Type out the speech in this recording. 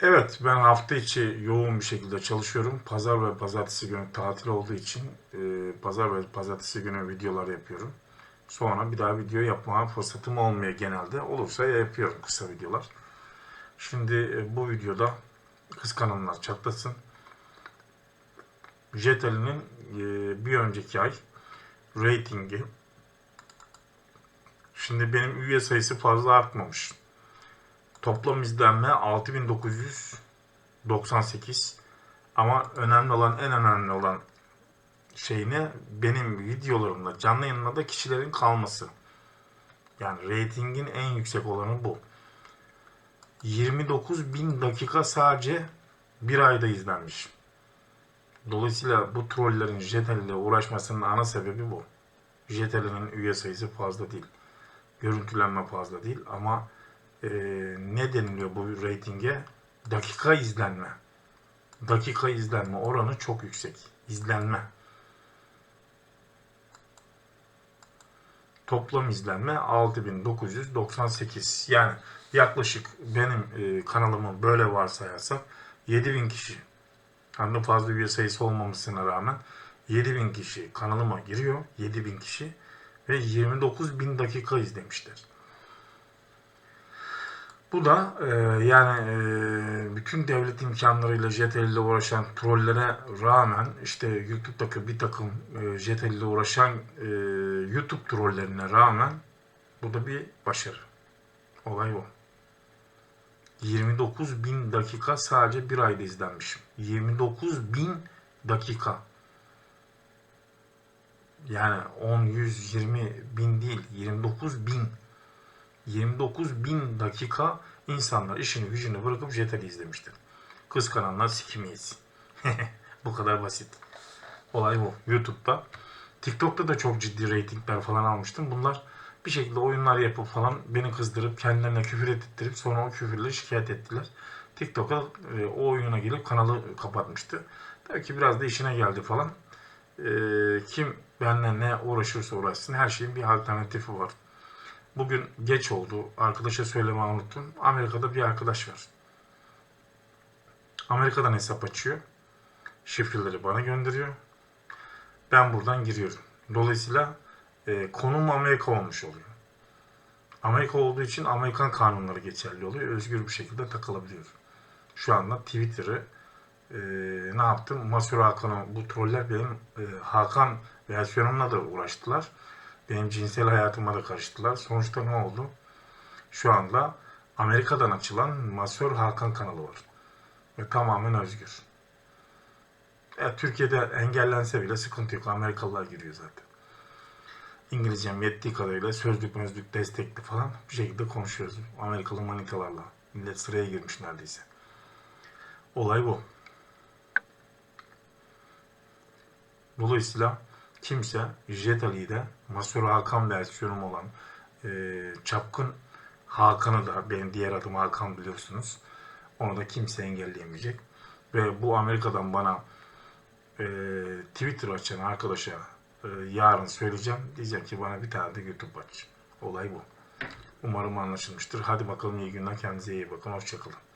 Evet, ben hafta içi yoğun bir şekilde çalışıyorum. Pazar ve pazartesi günü tatil olduğu için e, pazar ve pazartesi günü videolar yapıyorum. Sonra bir daha video yapmaya fırsatım olmuyor genelde. Olursa yapıyorum kısa videolar. Şimdi e, bu videoda kıskananlar çatlasın. Jetali'nin e, bir önceki ay ratingi. Şimdi benim üye sayısı fazla artmamış. Toplam izlenme 6998 ama önemli olan en önemli olan şey ne? Benim videolarımda canlı yayınlarda kişilerin kalması. Yani reytingin en yüksek olanı bu. 29 bin dakika sadece bir ayda izlenmiş. Dolayısıyla bu trollerin Jetel ile uğraşmasının ana sebebi bu. Jetel'in üye sayısı fazla değil. Görüntülenme fazla değil ama e, ne deniliyor bu reytinge? Dakika izlenme. Dakika izlenme oranı çok yüksek. İzlenme. Toplam izlenme 6998. Yani yaklaşık benim e, kanalımı böyle varsayarsak 7000 kişi hem fazla üye sayısı olmamasına rağmen 7000 kişi kanalıma giriyor. 7000 kişi ve 29000 dakika izlemişler. Bu da e, yani e, bütün devlet imkanlarıyla JTL ile uğraşan trollere rağmen işte YouTube'daki bir takım e, JTL ile uğraşan e, YouTube trollerine rağmen bu da bir başarı. Olay bu. 29 bin dakika sadece bir ayda izlenmişim. 29 bin dakika. Yani 10, 100, 20 bin değil. 29 bin. 29 bin dakika insanlar işini gücünü bırakıp JTL izlemiştir. Kıskananlar sikimi yesin. bu kadar basit. Olay bu. YouTube'da. TikTok'ta da çok ciddi reytingler falan almıştım. Bunlar bir şekilde oyunlar yapıp falan beni kızdırıp kendilerine küfür ettirip sonra o küfürle şikayet ettiler. TikTok'a e, o oyuna gelip kanalı kapatmıştı. Tabii biraz da işine geldi falan. E, kim benimle ne uğraşırsa uğraşsın her şeyin bir alternatifi var. Bugün geç oldu. Arkadaşa söylemeyi unuttum. Amerika'da bir arkadaş var. Amerika'dan hesap açıyor. Şifreleri bana gönderiyor. Ben buradan giriyorum. Dolayısıyla e, konum Amerika olmuş oluyor. Amerika olduğu için Amerikan kanunları geçerli oluyor. Özgür bir şekilde takılabiliyor. Şu anda Twitter'ı e, ne yaptım? Masur Hakan'ı, bu troller benim e, Hakan versiyonumla da uğraştılar. Benim cinsel hayatıma da karıştılar. Sonuçta ne oldu? Şu anda Amerika'dan açılan Masör Hakan kanalı var. Ve tamamen özgür. E, Türkiye'de engellense bile sıkıntı yok. Amerikalılar giriyor zaten. İngilizcem yettiği kadarıyla sözlük mözlük destekli falan bir şekilde konuşuyoruz. Amerikalı manitalarla. Millet sıraya girmiş neredeyse. Olay bu. Dolayısıyla kimse Jet Ali'de Masur Hakan versiyonum olan e, Çapkın Hakan'ı da benim diğer adım Hakan biliyorsunuz. Onu da kimse engelleyemeyecek. Ve bu Amerika'dan bana e, Twitter açan arkadaşa e, yarın söyleyeceğim. Diyeceğim ki bana bir tane de YouTube aç. Olay bu. Umarım anlaşılmıştır. Hadi bakalım iyi günler. Kendinize iyi bakın. Hoşçakalın.